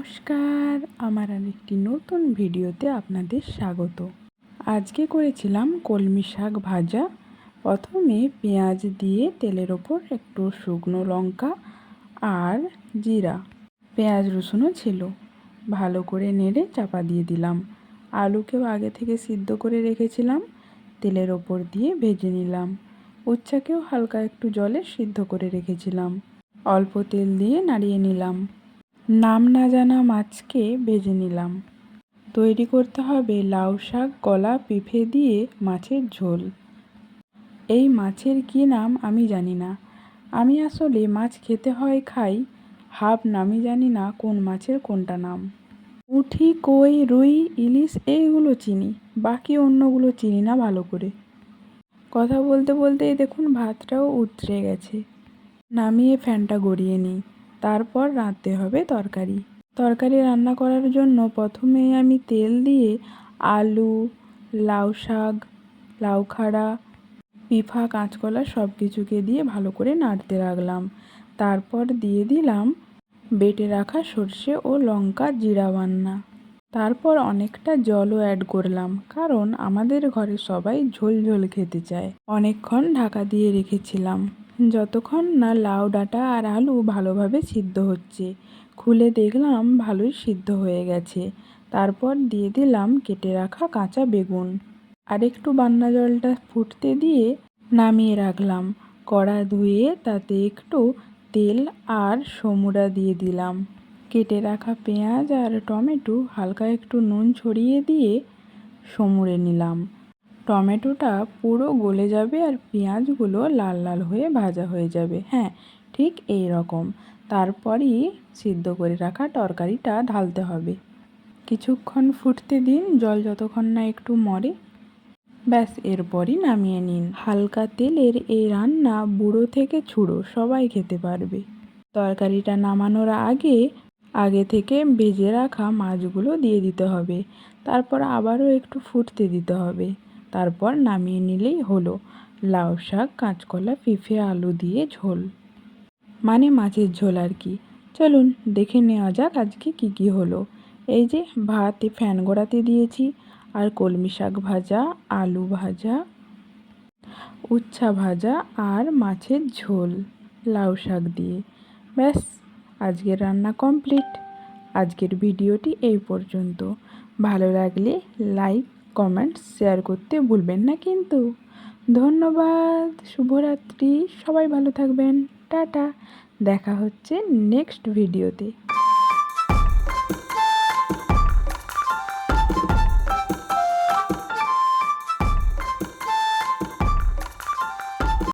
নমস্কার, আমার আর একটি নতুন ভিডিওতে আপনাদের স্বাগত। আজকে করেছিলাম কলমি শাক ভাজা। প্রথমে পেঁয়াজ দিয়ে তেলের ওপর একটু শুকনো লঙ্কা আর জিরা। পেঁয়াজ রসুনও ছিল। ভালো করে নেড়ে চাপা দিয়ে দিলাম। আলুকেও আগে থেকে সিদ্ধ করে রেখেছিলাম। তেলের ওপর দিয়ে ভেজে নিলাম। উচ্চাকেও হালকা একটু জলে সিদ্ধ করে রেখেছিলাম। অল্প তেল দিয়ে নাড়িয়ে নিলাম। নাম না জানা মাছকে ভেজে নিলাম। তৈরি করতে হবে লাউ শাক, কলা পেঁপে দিয়ে মাছের ঝোল। এই মাছের কী নাম আমি জানি না। আমি আসলে মাছ খেতে হয় খাই, হাফ নামই জানি না কোন মাছের কোনটা নাম। উঠি, কই, রুই, ইলিশ এইগুলো চিনি, বাকি অন্যগুলো চিনি না ভালো করে। কথা বলতে বলতেই দেখুন ভাতটাও উতরে গেছে। নামিয়ে ফ্যানটা গড়িয়ে নিই। তারপর রাঁধতে হবে তরকারি। তরকারি রান্না করার জন্য প্রথমে আমি তেল দিয়ে আলু, লাউ শাক, লাউ খাড়া পিফা কাঁচকলা সব কিছুকে দিয়ে ভালো করে নাড়তে রাখলাম তারপর দিয়ে দিলাম বেটে রাখা সর্ষে ও লঙ্কা জিরা বান্না। তারপর অনেকটা জলও অ্যাড করলাম, কারণ আমাদের ঘরে সবাই ঝোল ঝোল খেতে চায়। অনেকক্ষণ ঢাকা দিয়ে রেখেছিলাম। যতক্ষণ না লাউ, ডাঁটা আর আলু ভালোভাবে সিদ্ধ হচ্ছে। খুলে দেখলাম ভালোই সিদ্ধ হয়ে গেছে। তারপর দিয়ে দিলাম কেটে রাখা কাঁচা বেগুন। আর একটু বান্না জলটা ফুটতে দিয়ে নামিয়ে রাখলাম। কড়া ধুয়ে তাতে একটু তেল আর সমুড়া দিয়ে দিলাম। কেটে রাখা পেঁয়াজ আর টমেটো হালকা একটু নুন ছড়িয়ে দিয়ে সমুড়ে নিলাম। টমেটোটা পুরো গলে যাবে আর পেঁয়াজগুলো লাল লাল হয়ে ভাজা হয়ে যাবে। হ্যাঁ ঠিক এই রকম। তারপরই সিদ্ধ করে রাখা তরকারিটা ঢালতে হবে। কিছুক্ষণ ফুটতে দিন, জল যতক্ষণ না একটু মরে। ব্যাস, এরপরই নামিয়ে নিন। হালকা তেলের এই রান্না বুড়ো থেকে ছুড়ো, সবাই খেতে পারবে। তরকারিটা নামানোর আগে আগে থেকে ভেজে রাখা মাছগুলো দিয়ে দিতে হবে। তারপর আবারও একটু ফুটতে দিতে হবে। তারপর নামিয়ে নিলেই হলো। লাউ শাক, কাঁচকলা পেঁপে আলু দিয়ে ঝোল। মানে মাছের ঝোল আর কি। চলুন দেখে নেওয়া যাক আজকে কি কি হলো। এই যে ভাতে ফ্যান গোড়াতে দিয়েছি, আর কলমি শাক ভাজা, আলু ভাজা, উচ্ছা ভাজা আর মাছের ঝোল লাউ শাক দিয়ে। ব্যাস, আজকের রান্না কমপ্লিট। আজকের ভিডিওটি এই পর্যন্ত। ভালো লাগলে লাইক কমেন্ট শেয়ার করতে ভুলবেন না কিন্তু। ধন্যবাদ, শুভরাত্রি, সবাই ভালো থাকবেন, টাটা, দেখা হচ্ছে নেক্সট ভিডিওতে